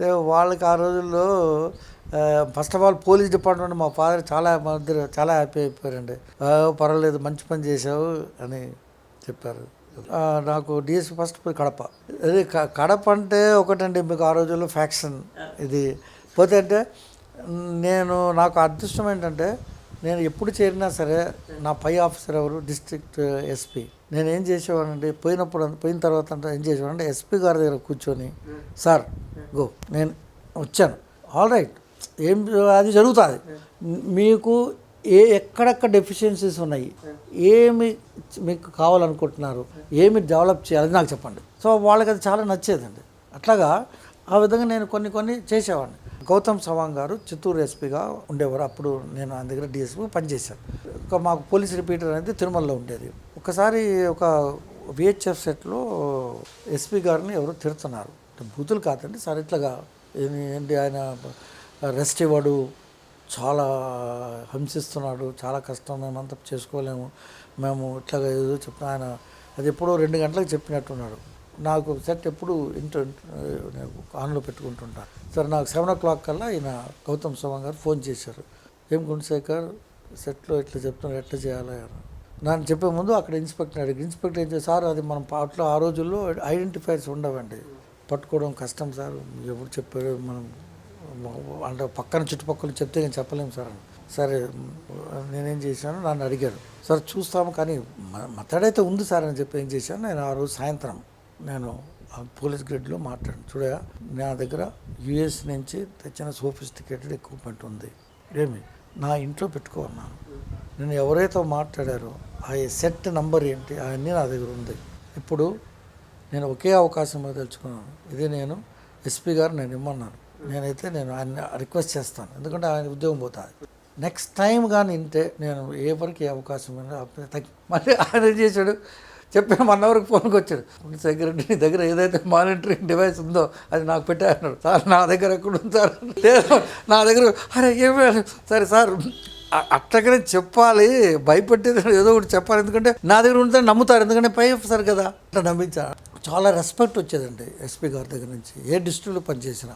వాళ్ళకి ఆ రోజుల్లో first of all police department మా ఫాదర్ చాలా మధ్య చాలా హ్యాపీ అయిపోయారండి. పర్వాలేదు మంచి పని చేసావు అని చెప్పారు. నాకు డిఎస్పీ ఫస్ట్ పోయి కడప. అది కడప అంటే ఒకటండి మీకు ఆ రోజుల్లో ఫ్యాక్షన్ ఇది. పోతే అంటే నేను నాకు అదృష్టం ఏంటంటే నేను ఎప్పుడు చేరినా సరే నా పై ఆఫీసర్ ఎవరు? డిస్ట్రిక్ట్ ఎస్పీ నేను ఏం చేసేవానండి పోయినప్పుడు పోయిన తర్వాత ఏం చేసేవాడంటే ఎస్పీ గారి దగ్గర కూర్చొని సార్ గో నేను వచ్చాను. ఆల్ రైట్ ఏం అది జరుగుతుంది. మీకు ఏ ఎక్కడెక్కడ డెఫిషియన్సీస్ ఉన్నాయి? ఏమి మీకు కావాలనుకుంటున్నారు? ఏమి డెవలప్ చేయాలి? అది నాకు చెప్పండి. సో వాళ్ళకి అది చాలా నచ్చేదండి. అట్లాగా ఆ విధంగా నేను కొన్ని కొన్ని చేసేవాడిని. గౌతమ్ సవాంగ్ గారు చిత్తూరు ఎస్పీగా ఉండేవారు. అప్పుడు నేను ఆయన దగ్గర డిఎస్పీ పనిచేశాను. మాకు పోలీస్ రిపీటర్ అనేది తిరుమలలో ఉండేది. ఒకసారి ఒక విహెచ్ఎఫ్ సెట్లో ఎస్పీ గారిని ఎవరు తిడుతున్నారు. బూతులు కాదండి. సార్ ఇట్లాగా ఏంటి- ఏంటి ఆయన రెస్ట్ ఇవ్వడు చాలా హింసిస్తున్నాడు చాలా కష్టం మేమంతా చేసుకోలేము మేము ఇట్లాగా ఏదో చెప్పిన ఆయన అది ఎప్పుడో రెండు గంటలకు చెప్పినట్టున్నాడు. నాకు సెట్ ఎప్పుడు ఇంట నేను ఆన్లో పెట్టుకుంటుంటాను సార్ నాకు సెవెన్ ఓ క్లాక్ కల్లా ఆయన గౌతమ్ సవాంగ్ గారు ఫోన్ చేశారు. ఏం గుణశేఖర్ సెట్లో ఇట్లా చెప్తున్నారు ఎట్లా చేయాలి నన్ను చెప్పే ముందు అక్కడ ఇన్స్పెక్టర్ అడిగి ఇన్స్పెక్టర్ ఏం చేశారు సార్ అది మనం అట్లా ఆ రోజుల్లో ఐడెంటిఫైర్స్ ఉండవండి. పట్టుకోవడం కష్టం సార్. ఎవరు చెప్పారు మనం అంటే పక్కన చుట్టుపక్కల చెప్తే నేను చెప్పలేము సార్. అని. సరే నేనేం చేశాను? నన్ను అడిగారు. సార్ చూస్తాము కానీ మ- ఉంది సార్ అని చెప్పి ఏం చేశాను? నేను ఆ రోజు సాయంత్రం నేను ఆ పోలీస్ గ్రేడ్లో మాట్లాడాను. చూడగా నా దగ్గర యుఎస్ నుంచి తెచ్చిన సోఫిస్టికేటెడ్ ఎక్విప్మెంట్ ఉంది. ఏమి? నా ఇంట్లో పెట్టుకోన్నాను నేను ఎవరైతే మాట్లాడారో ఆ సెట్ నంబర్ ఏంటి? అవన్నీ నా దగ్గర ఉంది. ఇప్పుడు నేను ఒకే అవకాశం మీద తెలుసుకున్నాను ఇది నేను ఎస్పీ గారు నేను ఇమ్మన్నాను. నేనైతే నేను ఆయన రిక్వెస్ట్ చేస్తాను. ఎందుకంటే ఆయన ఉద్యోగం పోతుంది. నెక్స్ట్ టైం కానీ ఇంటే నేను ఏ వరకు ఏ అవకాశం మళ్ళీ ఆయన ఏం చేశాడు? చెప్పిన వన్ అవర్కి ఫోన్కి వచ్చాడు. సెక్యూరిటీ నీ దగ్గర ఏదైతే మానిటరింగ్ డివైస్ ఉందో అది నాకు పెట్టారు సార్ నా దగ్గర ఎక్కడ ఉంది సార్? లేదు నా దగ్గర అరే ఏమి సరే సార్ అట్లాగనే చెప్పాలి. భయపెట్టేది ఏదో ఒకటి చెప్పాలి. ఎందుకంటే నా దగ్గర ఉంటే నమ్ముతారు. ఎందుకంటే పై సార్ కదా. అట్లా నమ్మించాను చాలా రెస్పెక్ట్ వచ్చేదండి ఎస్పీ గారి దగ్గర నుంచి. ఏ డిస్ట్రిక్ట్లో పనిచేసినా.